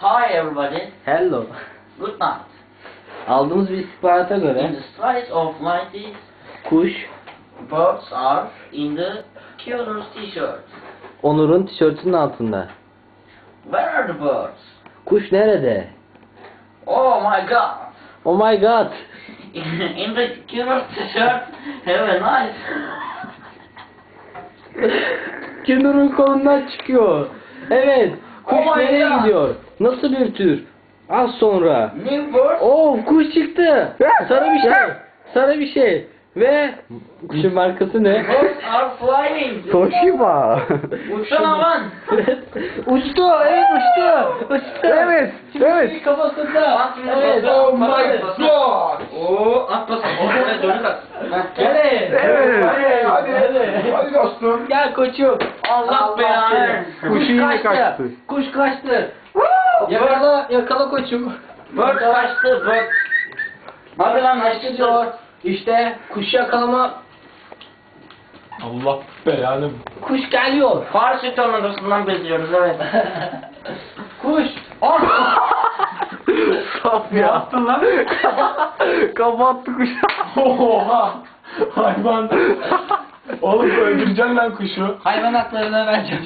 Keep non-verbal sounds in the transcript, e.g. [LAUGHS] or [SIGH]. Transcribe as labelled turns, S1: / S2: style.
S1: Hi everybody.
S2: Hello.
S1: Good night.
S2: Aldığımız bir istihbarata
S1: In
S2: göre
S1: the skies of 90s,
S2: kuş
S1: birds are in the killer's t-shirt.
S2: Onur'un tişörtünün altında.
S1: Where are the birds?
S2: Kuş nerede?
S1: Oh my god.
S2: Oh my god. [LAUGHS]
S1: in the killer's t-shirt, have a nice.
S2: Kinur'un kolundan çıkıyor. Evet. Kuş
S1: Oh God.
S2: gidiyor? Nasıl bir tür? Az sonra. Oo kuş çıktı. Sarı bir şey. Sarı bir şey. Ve kuşun markası ne?
S1: Birds are flying.
S3: Toshiba.
S1: Uçsana lan.
S2: Evet. [LAUGHS] uçtu. Evet uçtu. Uçtu.
S3: Evet,
S2: Şimdi
S3: evet.
S2: kafasında. Evet.
S3: Oh my god.
S1: Oo at basın. Oraya dönük at.
S2: Evet.
S3: Evet.
S2: Hadi.
S3: Hadi.
S2: Hadi.
S3: Hadi dostum.
S2: Gel koçum.
S1: Allah belanı.
S3: Kuş yine kaçtı.
S2: Kuş kaçtı. Yakala, yakala koçum.
S1: Bird kaçtı. Bird. Hadi lan
S2: kaçtı diyor. İşte kuş yakalama.
S4: Allah belanı.
S2: Kuş geliyor.
S1: Paris tornadosundan beziyoruz evet. [LAUGHS]
S2: Kuş.
S3: Saf
S4: Ne
S3: ya.
S4: yaptın lan?
S3: Kapattı kuş.
S4: Oha. Hayvan. [LAUGHS] Oğlum öldüreceksin lan kuşu.
S2: Hayvan haklarına vereceğim.